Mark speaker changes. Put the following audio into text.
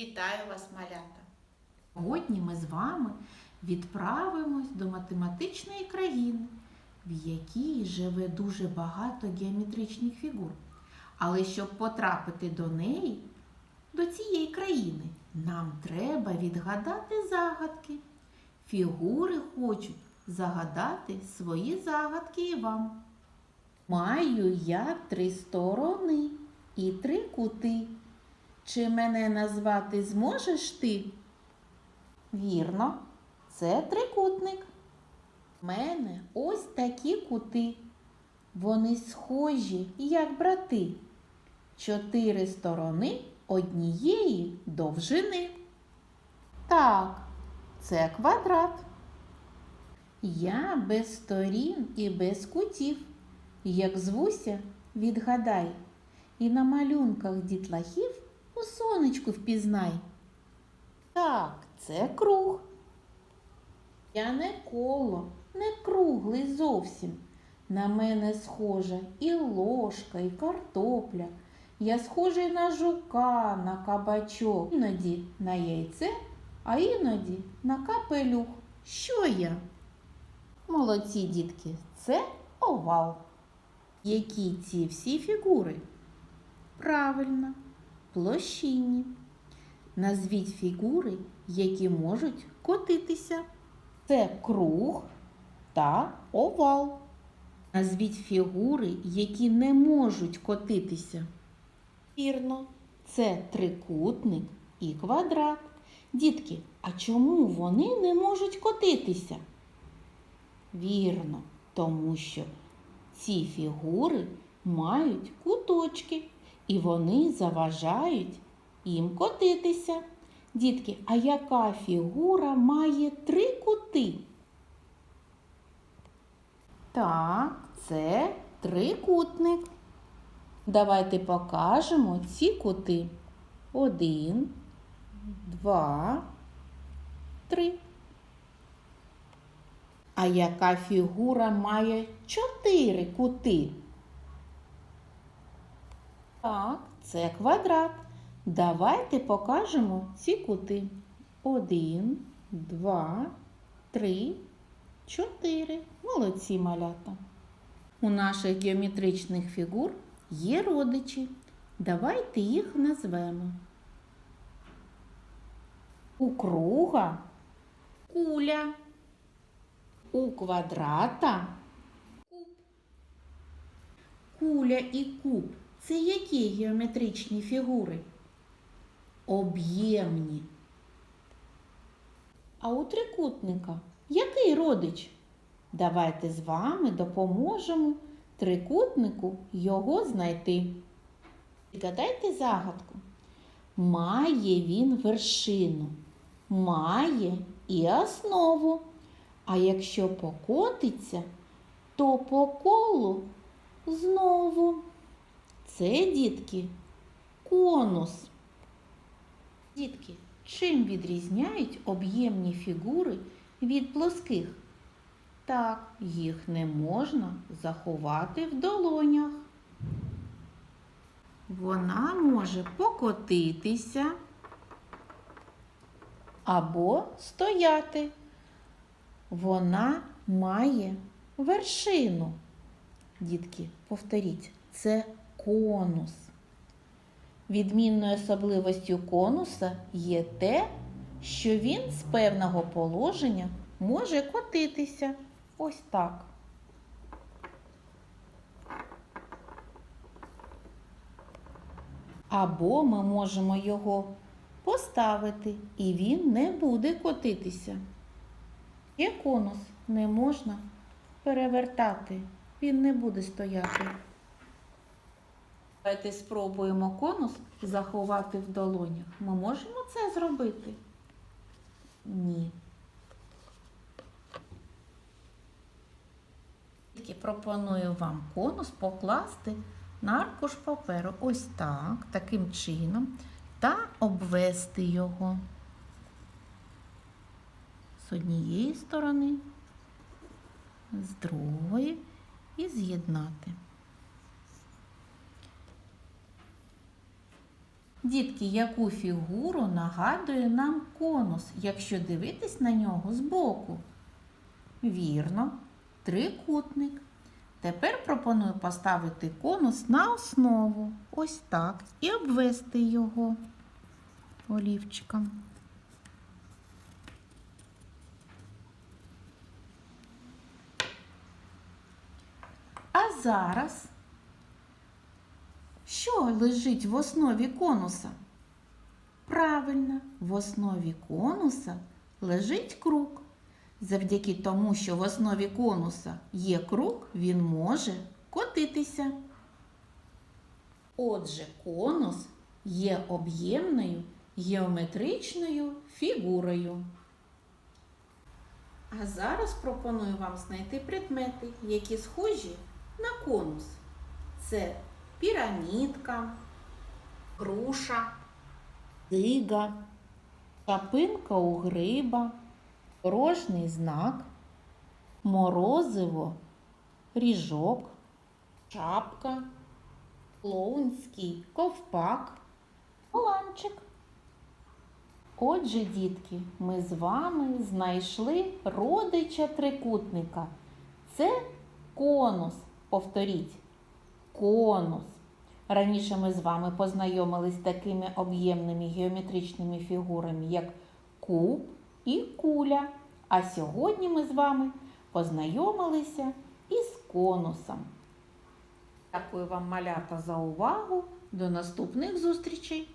Speaker 1: Вітаю вас, малята!
Speaker 2: Сьогодні ми з вами відправимось до математичної країни, в якій живе дуже багато геометричних фігур. Але щоб потрапити до неї, до цієї країни, нам треба відгадати загадки. Фігури хочуть загадати свої загадки і вам. Маю я три сторони і три кути. Чи мене назвати зможеш ти? Вірно, це трикутник. В мене ось такі кути. Вони схожі, як брати. Чотири сторони однієї довжини. Так, це квадрат. Я без сторін і без кутів. Як звуся, відгадай, і на малюнках дітлахів у сонечку впізнай. Так, це круг. Я не коло, не круглий зовсім. На мене схожа і ложка, і картопля. Я схожий на жука, на кабачок, іноді на яйце, а іноді на капелюх. Що я? Молодці дітки, це овал. Які ці всі фігури? Правильно, площинні. Назвіть фігури, які можуть котитися. Це круг та овал. Назвіть фігури, які не можуть котитися. Вірно, це трикутник і квадрат. Дітки, а чому вони не можуть котитися? Вірно, тому що ці фігури мають куточки і вони заважають їм котитися. Дітки, а яка фігура має три кути? Так, це трикутник. Давайте покажемо ці кути. Один, два, три. А яка фігура має чотири кути? Так, це квадрат. Давайте покажемо ці кути. Один, два, три, чотири. Молодці малята. У наших геометричних фігур є родичі. Давайте їх назвемо. У круга куля. У квадрата куб. Куля і куб це які геометричні фігури? Об'ємні. А у трикутника який родич? Давайте з вами допоможемо трикутнику його знайти. Відгадайте загадку. Має він вершину, має і основу. А якщо покотиться, то по колу знову. Це, дітки, конус. Дітки, чим відрізняють об'ємні фігури від плоских? Так, їх не можна заховати в долонях. Вона може покотитися або стояти. Вона має вершину. Дітки, повторіть, це конус. Відмінною особливостю конуса є те, що він з певного положення може котитися ось так. Або ми можемо його поставити, і він не буде котитися. Є конус не можна перевертати, він не буде стояти. Давайте спробуємо конус заховати в долонях. Ми можемо це зробити? Ні. Тільки пропоную вам конус покласти на аркуш паперу. Ось так, таким чином, та обвести його з однієї сторони, з другої і з'єднати. Дітки, яку фігуру нагадує нам конус, якщо дивитись на нього збоку? Вірно, трикутник. Тепер пропоную поставити конус на основу. Ось так. І обвести його олівчиком. А зараз що лежить в основі конуса? Правильно, в основі конуса лежить круг. Завдяки тому, що в основі конуса є круг, він може котитися. Отже, конус є об'ємною геометричною фігурою. А зараз пропоную вам знайти предмети, які схожі на конус. Це пірамідка, груша, дига, шапинка у гриба, порожній знак, морозиво, ріжок, шапка, клоунський ковпак, ланчик. Отже, дітки, ми з вами знайшли родича трикутника. Це конус. Повторіть. Конус. Раніше ми з вами познайомились з такими об'ємними геометричними фігурами, як куб і куля. А сьогодні ми з вами познайомилися із конусом. Дякую вам, малята, за увагу. До наступних зустрічей!